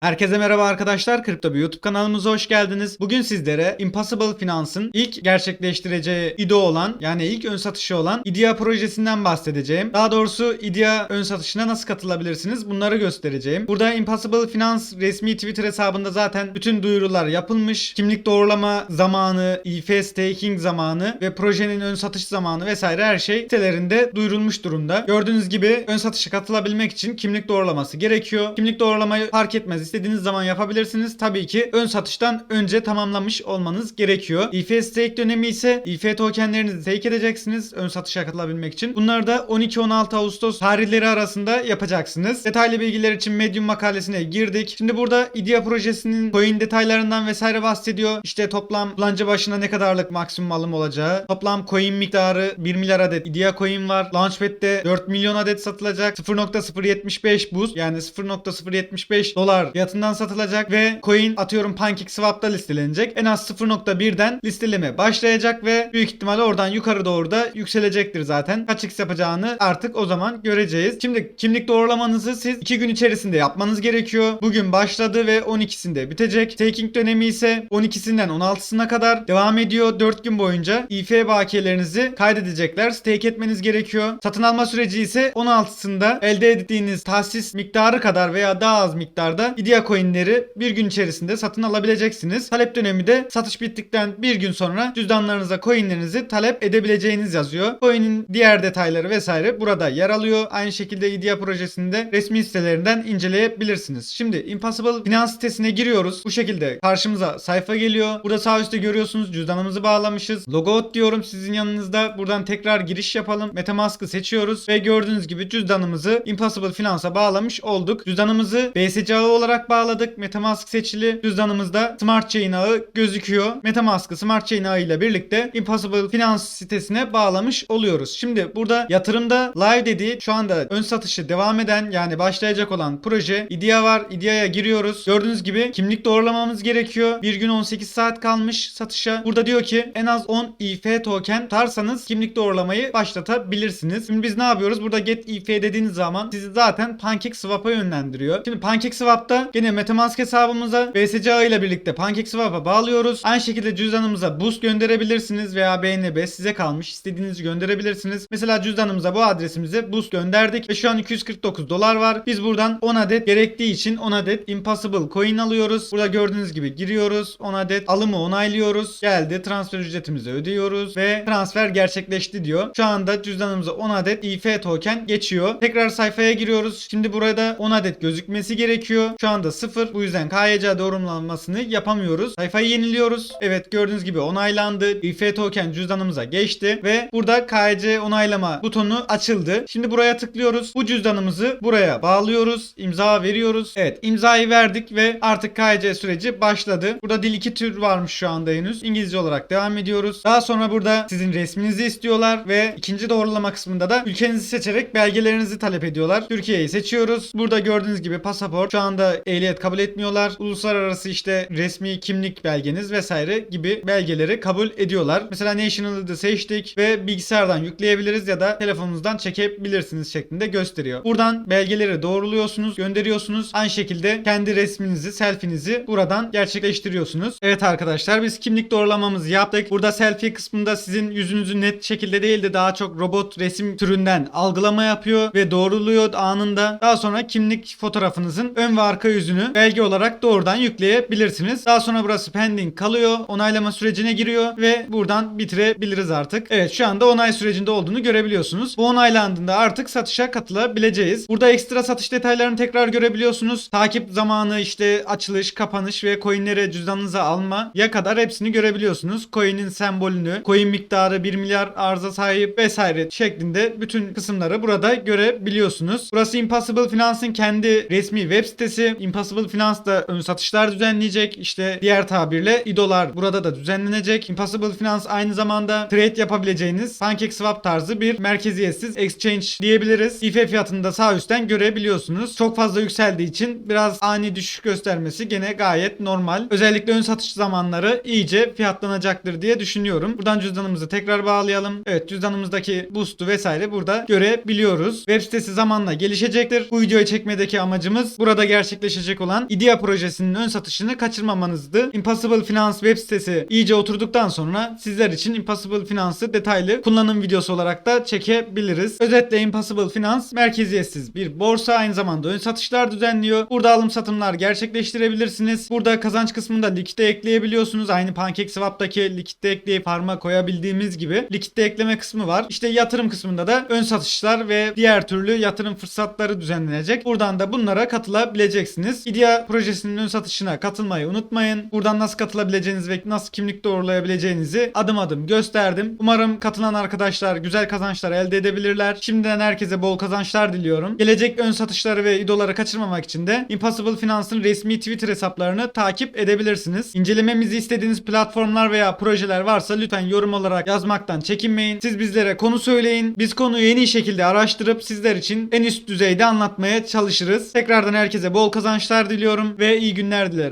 Herkese merhaba arkadaşlar. Kripto bir YouTube kanalımıza hoş geldiniz. Bugün sizlere Impossible Finance'ın ilk gerçekleştireceği IDO olan yani ilk ön satışı olan IDEA projesinden bahsedeceğim. Daha doğrusu IDEA ön satışına nasıl katılabilirsiniz bunları göstereceğim. Burada Impossible Finance resmi Twitter hesabında zaten bütün duyurular yapılmış. Kimlik doğrulama zamanı, IF staking zamanı ve projenin ön satış zamanı vesaire her şey sitelerinde duyurulmuş durumda. Gördüğünüz gibi ön satışa katılabilmek için kimlik doğrulaması gerekiyor. Kimlik doğrulamayı fark etmez istediğiniz zaman yapabilirsiniz. Tabii ki ön satıştan önce tamamlamış olmanız gerekiyor. IF stake dönemi ise IF tokenlerinizi stake edeceksiniz ön satışa katılabilmek için. Bunları da 12-16 Ağustos tarihleri arasında yapacaksınız. Detaylı bilgiler için Medium makalesine girdik. Şimdi burada IDEA projesinin coin detaylarından vesaire bahsediyor. İşte toplam kullanıcı başına ne kadarlık maksimum alım olacağı. Toplam coin miktarı 1 milyar adet IDEA coin var. Launchpad'de 4 milyon adet satılacak. 0.075 boost yani 0.075 dolar fiyatından satılacak ve coin atıyorum PancakeSwap'ta listelenecek. En az 0.1'den listeleme başlayacak ve büyük ihtimalle oradan yukarı doğru da yükselecektir zaten. Kaç x yapacağını artık o zaman göreceğiz. Şimdi kimlik doğrulamanızı siz 2 gün içerisinde yapmanız gerekiyor. Bugün başladı ve 12'sinde bitecek. Staking dönemi ise 12'sinden 16'sına kadar devam ediyor. 4 gün boyunca IF bakiyelerinizi kaydedecekler. Stake etmeniz gerekiyor. Satın alma süreci ise 16'sında elde ettiğiniz tahsis miktarı kadar veya daha az miktarda IDEA coinleri bir gün içerisinde satın alabileceksiniz. Talep dönemi de satış bittikten bir gün sonra cüzdanlarınıza coinlerinizi talep edebileceğiniz yazıyor. Coin'in diğer detayları vesaire burada yer alıyor. Aynı şekilde IDEA projesinde resmi sitelerinden inceleyebilirsiniz. Şimdi Impossible Finans sitesine giriyoruz. Bu şekilde karşımıza sayfa geliyor. Burada sağ üstte görüyorsunuz cüzdanımızı bağlamışız. Logout diyorum sizin yanınızda. Buradan tekrar giriş yapalım. Metamask'ı seçiyoruz ve gördüğünüz gibi cüzdanımızı Impossible Finance'a bağlamış olduk. Cüzdanımızı BSC ağı olarak bağladık. Metamask seçili. Cüzdanımızda Smart Chain ağı gözüküyor. Metamask'ı Smart Chain ağı ile birlikte Impossible Finance sitesine bağlamış oluyoruz. Şimdi burada yatırımda live dediği şu anda ön satışı devam eden yani başlayacak olan proje IDEA var. IDEA'ya giriyoruz. Gördüğünüz gibi kimlik doğrulamamız gerekiyor. Bir gün 18 saat kalmış satışa. Burada diyor ki en az 10 IF token tutarsanız kimlik doğrulamayı başlatabilirsiniz. Şimdi biz ne yapıyoruz? Burada get IF dediğiniz zaman sizi zaten PancakeSwap'a yönlendiriyor. Şimdi PancakeSwap'ta gene Metamask hesabımıza BSC ile birlikte PancakeSwap'a bağlıyoruz. Aynı şekilde cüzdanımıza boost gönderebilirsiniz veya BNB size kalmış. istediğinizi gönderebilirsiniz. Mesela cüzdanımıza bu adresimize boost gönderdik ve şu an 249 dolar var. Biz buradan 10 adet gerektiği için 10 adet Impossible coin alıyoruz. Burada gördüğünüz gibi giriyoruz. 10 adet alımı onaylıyoruz. Geldi transfer ücretimizi ödüyoruz ve transfer gerçekleşti diyor. Şu anda cüzdanımıza 10 adet IF token geçiyor. Tekrar sayfaya giriyoruz. Şimdi burada 10 adet gözükmesi gerekiyor. Şu anda 0. Bu yüzden KYC doğrulamasını yapamıyoruz. Sayfayı yeniliyoruz. Evet gördüğünüz gibi onaylandı. IF token cüzdanımıza geçti ve burada KYC onaylama butonu açıldı. Şimdi buraya tıklıyoruz. Bu cüzdanımızı buraya bağlıyoruz. İmza veriyoruz. Evet imzayı verdik ve artık KYC süreci başladı. Burada dil iki tür varmış şu anda henüz. İngilizce olarak devam ediyoruz. Daha sonra burada sizin resminizi istiyorlar ve ikinci doğrulama kısmında da ülkenizi seçerek belgelerinizi talep ediyorlar. Türkiye'yi seçiyoruz. Burada gördüğünüz gibi pasaport şu anda ehliyet kabul etmiyorlar. Uluslararası işte resmi kimlik belgeniz vesaire gibi belgeleri kabul ediyorlar. Mesela National'ı seçtik ve bilgisayardan yükleyebiliriz ya da telefonunuzdan çekebilirsiniz şeklinde gösteriyor. Buradan belgeleri doğruluyorsunuz, gönderiyorsunuz. Aynı şekilde kendi resminizi, selfinizi buradan gerçekleştiriyorsunuz. Evet arkadaşlar biz kimlik doğrulamamızı yaptık. Burada selfie kısmında sizin yüzünüzü net şekilde değil de daha çok robot resim türünden algılama yapıyor ve doğruluyor anında. Daha sonra kimlik fotoğrafınızın ön ve arka yüzünü belge olarak doğrudan yükleyebilirsiniz. Daha sonra burası pending kalıyor. Onaylama sürecine giriyor ve buradan bitirebiliriz artık. Evet şu anda onay sürecinde olduğunu görebiliyorsunuz. Bu onaylandığında artık satışa katılabileceğiz. Burada ekstra satış detaylarını tekrar görebiliyorsunuz. Takip zamanı işte açılış, kapanış ve coinleri cüzdanınıza alma ya kadar hepsini görebiliyorsunuz. Coin'in sembolünü, coin miktarı 1 milyar arıza sahip vesaire şeklinde bütün kısımları burada görebiliyorsunuz. Burası Impossible Finance'ın kendi resmi web sitesi. Impossible Finance da ön satışlar düzenleyecek. İşte diğer tabirle IDO'lar burada da düzenlenecek. Impossible Finance aynı zamanda trade yapabileceğiniz PancakeSwap tarzı bir merkeziyetsiz exchange diyebiliriz. IF fiyatını da sağ üstten görebiliyorsunuz. Çok fazla yükseldiği için biraz ani düşüş göstermesi gene gayet normal. Özellikle ön satış zamanları iyice fiyatlanacaktır diye düşünüyorum. Buradan cüzdanımızı tekrar bağlayalım. Evet cüzdanımızdaki boost'u vesaire burada görebiliyoruz. Web sitesi zamanla gelişecektir. Bu videoyu çekmedeki amacımız burada gerçekleşecek olan IDEA projesinin ön satışını kaçırmamanızdı. Impossible Finance web sitesi iyice oturduktan sonra sizler için Impossible Finance'ı detaylı kullanım videosu olarak da çekebiliriz. Özetle Impossible Finance merkeziyetsiz bir borsa aynı zamanda ön satışlar düzenliyor. Burada alım satımlar gerçekleştirebilirsiniz. Burada kazanç kısmında likitte ekleyebiliyorsunuz. Aynı PancakeSwap'taki likitte ekleyip farma koyabildiğimiz gibi likitte ekleme kısmı var. İşte yatırım kısmında da ön satışlar ve diğer türlü yatırım fırsatları düzenlenecek. Buradan da bunlara katılabileceksiniz. IDEA projesinin ön satışına katılmayı unutmayın. Buradan nasıl katılabileceğiniz ve nasıl kimlik doğrulayabileceğinizi adım adım gösterdim. Umarım katılan arkadaşlar güzel kazançlar elde edebilirler. Şimdiden herkese bol kazançlar diliyorum. Gelecek ön satışları ve idoları kaçırmamak için de Impossible Finance'ın resmi Twitter hesaplarını takip edebilirsiniz. İncelememizi istediğiniz platformlar veya projeler varsa lütfen yorum olarak yazmaktan çekinmeyin. Siz bizlere konu söyleyin. Biz konuyu en iyi şekilde araştırıp sizler için en üst düzeyde anlatmaya çalışırız. Tekrardan herkese bol kazançlar diliyorum ve iyi günler dilerim.